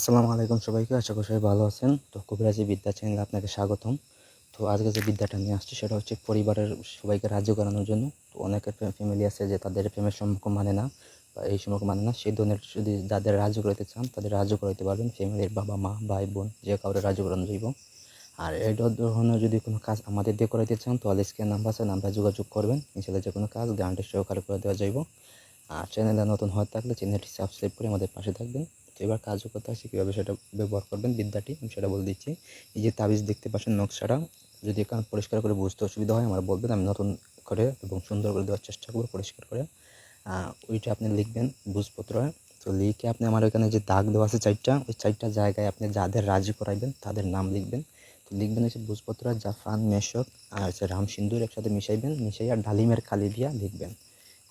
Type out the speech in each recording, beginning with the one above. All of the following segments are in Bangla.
আসসালামু আলাইকুম সবাইকে, আশা করি সবাই ভালো আছেন। তো কবিরাজি বিদ্যা চ্যানেলে আপনাকে স্বাগতম। তো আজকে যে বিদ্যাটা নিয়ে আসছি সেটা হচ্ছে পরিবারের সবাইকে রাজ্য করানোর জন্য। তো অনেকের ফ্যামিলি আছে যে তাদের প্রেমের সম্পর্ক মানে না, বা এই সম্পর্ক মানে না, সেই ধরনের যদি যাদের রাজ্য করাইতে চান, তাদের রাজ্য করাইতে পারবেন। ফ্যামিলির বাবা, মা, ভাই, বোন, যে কাউরে রাজ্য করানো যাইব। আর এই ধরনের যদি কোনো কাজ আমাদের দিয়ে করাইতে চান, তাহলে স্ক্যান নাম্বার আছে, নাম্বার যোগাযোগ করবেন। ইনশাল্লাহ যে কোনো কাজ গ্যারান্টি সহকারে করে দেওয়া যাইব। আর চ্যানেলে নতুন হয়ে থাকলে চ্যানেলটি সাবস্ক্রাইব করে আমাদের পাশে থাকবেন। এবার কার্যকর্তা আছে, কীভাবে সেটা ব্যবহার করবেন, বিদ্যাটি, আমি সেটা বলে দিচ্ছি। এই যে তাবিজ দেখতে পাচ্ছেন নকশাটা, যদি এখানে পরিষ্কার করে বুঝতে অসুবিধা হয়, আমার বলবেন, আমি নতুন করে এবং সুন্দর করে দেওয়ার চেষ্টা করব পরিষ্কার করে। ওইটা আপনি লিখবেন বুঝপত্র। তো লিখে আপনি আমার ওইখানে যে দাগ দেওয়া আছে চারটা ওই চারটা জায়গায় আপনি যাদের রাজি করাইবেন, তাদের নাম লিখবেন। তো লিখবেন হচ্ছে বুঝপত্র, জাফরান মেশক আর হচ্ছে রাম সিন্দুর একসাথে মিশাইবেন, মিশাইয়া ডালিমের কালি দিয়া লিখবেন।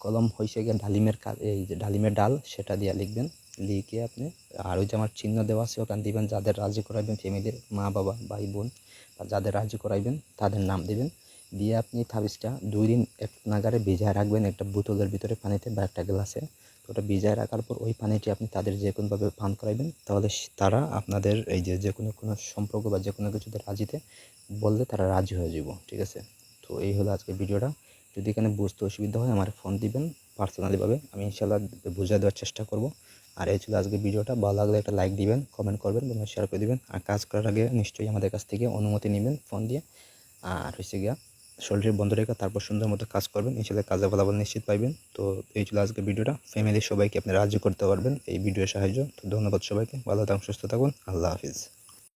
কলম হয়েছে গিয়ে ডালিমের এই যে ডালিমের ডাল, সেটা দিয়ে লিখবেন। লিখে আপনি আর ওই যে আমার চিহ্ন দেওয়া আছে, ওখানে দিবেন, যাদের রাজি করাইবেন, ফ্যামিলির মা বাবা, ভাই বোন, বা যাদের রাজি করাইবেন, তাদের নাম দিবেন। দিয়ে আপনি তাবিজটা দুই দিন এক নাগারে ভিজায় রাখবেন একটা বোতলের ভিতরে পানিতে বা একটা গ্লাসে। তো ওটা ভিজায় রাখার পর ওই পানিটি আপনি তাদের যে কোনোভাবে পান করাইবেন, তাহলে তারা আপনাদের এই যে যে কোনো কোনো সম্পর্ক বা যে কোনো কিছুতে রাজিতে বললে তারা রাজি হয়ে যাব ঠিক আছে? তো এই হলো আজকে ভিডিওটা। যদি এখানে বুঝতে অসুবিধা হয়, আমার ফোন দিবেন, পার্সোনালিভাবে আমি ইনশাল্লাহ বুঝিয়ে দেওয়ার চেষ্টা করব। আর এই ছিল আজকে ভিডিওটা। ভালো লাগলে একটা লাইক দিবেন কমেন্ট করবেন বন্ধু শেয়ার করে দিবেন। আর কাজ করার আগে নিশ্চয়ই আমাদের কাছ থেকে অনুমতি নেবেন ফোন দিয়ে। আর হচ্ছে গিয়া শরীর বন্ধ রেখে তারপর সুন্দর মতো কাজ করবেন ইনশাল্লাহ কাজে ফলাফল নিশ্চিত পাইবেন। তো এই ছিল আজকে ভিডিওটা। ফ্যামিলির সবাইকে আপনি রাজ্য করতে পারবেন এই ভিডিওর সাহায্য। তো ধন্যবাদ সবাইকে। ভালো থাকুন, সুস্থ থাকুন। আল্লাহ হাফিজ।